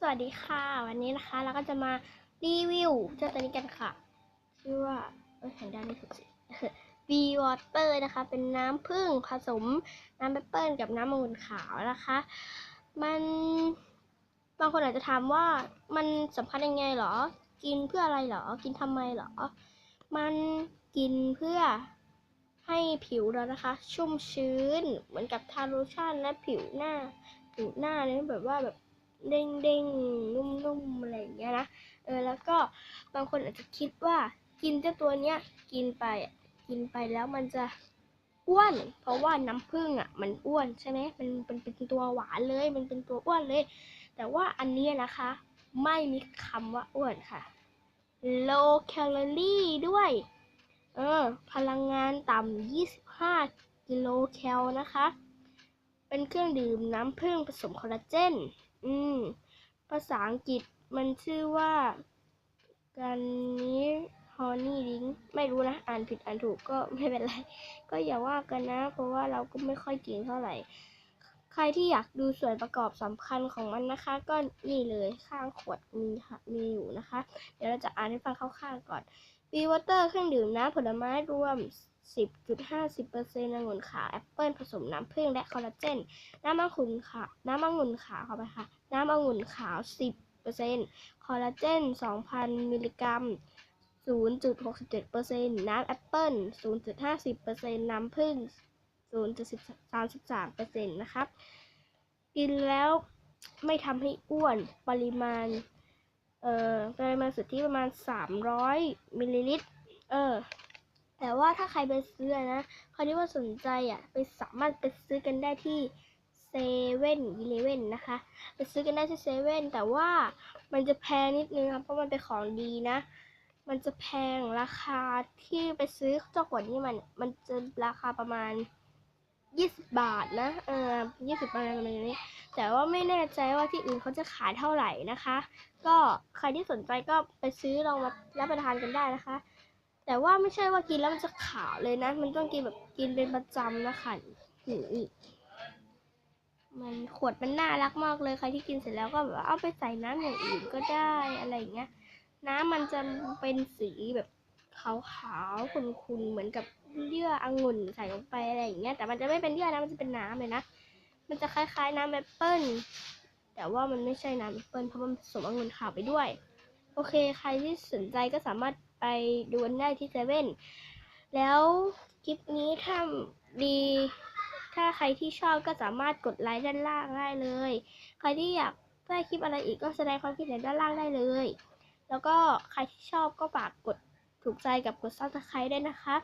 สวัสดีค่ะ วันนี้นะคะเราก็จะมารีวิวเจ้าตัวนี้กันค่ะ ชื่อว่าเอ้ยแข่งด้านไม่ถูกสิบีวอเตอร์นะคะ เป็นน้ำผึ้งผสมน้ำแอปเปิลกับน้ำองุ่นขาวนะคะ มันบางคนอาจจะถามว่ามันสำคัญยังไงหรอ กินเพื่ออะไรหรอ กินทำไมหรอ มันกินเพื่อให้ผิวเรานะคะ ชุ่มชื้นเหมือนกับทาโลชั่นและผิวหน้าผิวหน้าเนี่ยแบบว่าแบบ เด้งเด้งนุ่มนุ่มๆอะไรอย่างเงี้ยนะเออแล้วก็บางคนอาจจะคิดว่ากินเจ้าตัวเนี้ยกินไปกินไปแล้วมันจะอ้วน เพราะว่าน้ำผึ้งอะมันอ้วนใช่ไหมมันเป็นเป็นตัวหวานเลย มันเป็นตัวอ้วนเลย แต่ว่าอันเนี้ยนะคะ ไม่มีคำว่าอ้วนค่ะ low calorie ด้วย เออ พลังงานต่ำ25 กิโลแคลนะคะ เป็นเครื่องดื่มน้ำผึ้งผสมคอลลาเจน อืม ภาษาอังกฤษมันชื่อว่าการนี้ฮอนี่ดิงไม่รู้นะ อ่านผิดอ่านถูกก็ไม่เป็นไร ก็อย่าว่ากันนะ เพราะว่าเราก็ไม่ค่อยเก่งเท่าไหร่ ใครที่อยากดูส่วนประกอบสำคัญของมันนะคะ ก็นี่เลยข้างขวดมีค่ะมีอยู่นะคะ เดี๋ยวเราจะอ่านให้ฟังคร่าวๆก่อน บีวอเตอร์เครื่องดื่มน้ำผลไม้รวม 10.50%องุ่นขาวแอปเปิลผสมน้ำผึ้งและคอลลาเจน น้ำองุ่นขาวน้ำองุ่นขาวเข้าไปค่ะ น้ำองุ่นขาว 10%คอลลาเจน 2,000 มิลลิกรัม 0.67%น้ำแอปเปิล0.50%น้ำผึ้ง0.33%นะครับ กินแล้วไม่ทำให้อ้วนปริมาณ ออปริมาณสุทธิประมาณ 300มิลลิลิตร เออ แต่ว่าถ้าใครไปซื้อนะใครที่ว่าสนใจอะ ไปสามารถไปซื้อกันได้ที่เซเว่นอีเลเว่นนะคะ ไปซื้อกันได้ที่เซเว่นแต่ว่ามันจะแพงนิดนึงครับ เพราะมันเป็นของดีนะ มันจะแพงราคาที่ไปซื้อเจ้าขวดนี้มัน มันจะราคาประมาณ 20บาทนะเออ20บาทอะไรประมาณนี้ แต่ว่าไม่แน่ใจว่าที่อื่นเขาจะขายเท่าไหร่นะคะ ก็ใครที่สนใจก็ไปซื้อลองมารับประทานกันได้นะคะ แต่ว่าไม่ใช่ว่ากินแล้วมันจะขาวเลยนะ มันต้องกินแบบกินเป็นประจำนะคะนี่มันขวดมันน่ารักมากเลยใครที่กินเสร็จแล้วก็แบบเอาไปใส่น้ำอย่างอื่นก็ได้อะไรอย่างเงี้ย น้ำมันจะเป็นสีแบบ ขาวๆขุ่นๆเหมือนกับเยื่อองุ่นใส่ลงไปอะไรอย่างเงี้ยแต่มันจะไม่เป็นเยื่อนะมันจะเป็นน้ำเลยนะมันจะคล้ายๆน้ำแอปเปิ้ลแต่ว่ามันไม่ใช่น้ำแอปเปิ้ลเพราะมันผสมองุ่นขาวไปด้วย โอเค ใครที่สนใจก็สามารถไปดูกันได้ที่เซเว่นแล้วคลิปนี้ถ้าดี ถ้าใครที่ชอบก็สามารถกดไลค์ด้านล่างได้เลย ใครที่อยากได้คลิปอะไรอีกก็แสดงความคิดเห็นด้านล่างได้เลย แล้วก็ใครที่ชอบก็ฝากกด ถูกใจกับกดซับสไครต์ด้วยนะคะ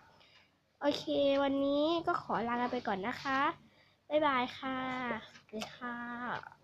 โอเค วันนี้ก็ขอลากันไปก่อนนะคะ บ๊ายบายค่ะสวัสดีค่ะ